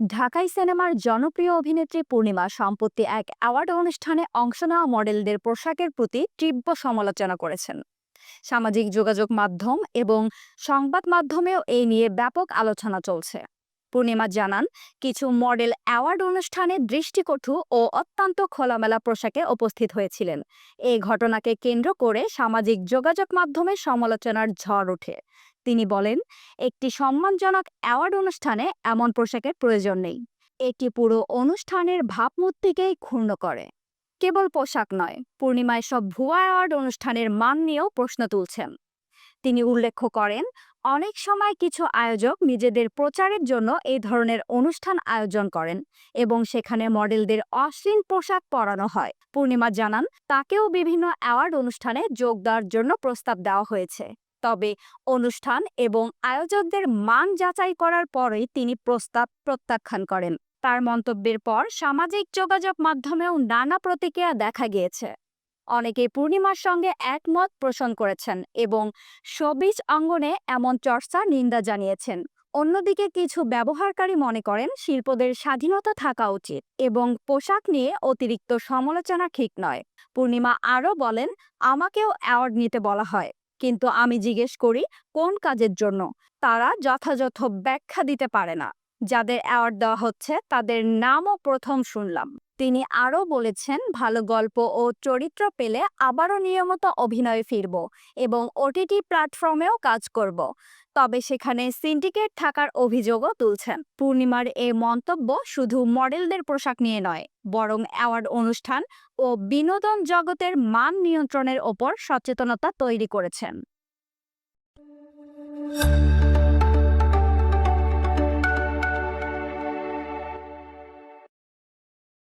ঢাকাই সিনেমার জনপ্রিয় অভিনেত্রী পূর্ণিমা সম্প্রতি এক অ্যাওয়ার্ড অনুষ্ঠানে অংশ নেওয়া মডেলদের পোশাকের প্রতি তীব্র সমালোচনা করেছেন। সামাজিক যোগাযোগ মাধ্যম এবং সংবাদ মাধ্যমেও এই নিয়ে ব্যাপক আলোচনা চলছে। পূর্ণিমা জানান, কিছু মডেল অ্যাওয়ার্ড অনুষ্ঠানে দৃষ্টিকটু ও অত্যন্ত খোলামেলা পোশাকে উপস্থিত হয়েছিলেন। এই ঘটনাকে কেন্দ্র করে সামাজিক যোগাযোগ মাধ্যমে সমালোচনার ঝড় ওঠে। তিনি বলেন, একটি সম্মানজনক অ্যাওয়ার্ড অনুষ্ঠানে এমন পোশাকের প্রয়োজন নেই। এটি পুরো অনুষ্ঠানের ভাবমূর্তিকেই ক্ষুণ্ণ করে। কেবল পোশাক নয়, পূর্ণিমায় সব ভুয়া অ্যাওয়ার্ড অনুষ্ঠানের মান নিয়েও প্রশ্ন তুলছেন। তিনি উল্লেখ করেন, অনেক সময় কিছু আয়োজক নিজেদের প্রচারের জন্য এই ধরনের অনুষ্ঠান আয়োজন করেন এবং সেখানে মডেলদের অশ্লীল পোশাক পরানো হয়। পূর্ণিমা জানান, তাকেও বিভিন্ন অ্যাওয়ার্ড অনুষ্ঠানে যোগ দেওয়ার জন্য প্রস্তাব দেওয়া হয়েছে। তবে অনুষ্ঠান এবং আয়োজকদের মান যাচাই করার পরেই তিনি প্রস্তাব প্রত্যাখ্যান করেন। তার মন্তব্যের পর সামাজিক যোগাযোগ মাধ্যমেও নানা প্রতিক্রিয়া দেখা গিয়েছে। অনেকে পূর্ণিমার সঙ্গে একমত পোষণ করেছেন এবং শোবিজ অঙ্গনে এমন চর্চা নিন্দা জানিয়েছেন। অন্যদিকে কিছু ব্যবহারকারী মনে করেন শিল্পদের স্বাধীনতা থাকা উচিত এবং পোশাক নিয়ে অতিরিক্ত সমালোচনা ঠিক নয়। পূর্ণিমা আরও বলেন, আমাকেও অ্যাওয়ার্ড নিতে বলা হয়। কিন্তু আমি জিজ্ঞেস করি কোন কাজের জন্য? তারা যথাযথ ব্যাখ্যা দিতে পারে না। যাদের অ্যাওয়ার্ড দেওয়া হচ্ছে, তাদের নামও প্রথম শুনলাম। তিনি আরও বলেছেন, ভালো গল্প ও চরিত্র পেলে আবারও নিয়মিত অভিনয়ে ফিরব এবং ওটিটি প্ল্যাটফর্মেও কাজ করব। তবে সেখানে সিন্ডিকেট থাকার অভিযোগও তুলছেন। পূর্ণিমার এই মন্তব্য শুধু মডেলদের পোশাক নিয়ে নয়, বরং অ্যাওয়ার্ড অনুষ্ঠান ও বিনোদন জগতের মান নিয়ন্ত্রণের ওপর সচেতনতা তৈরি করেছেন।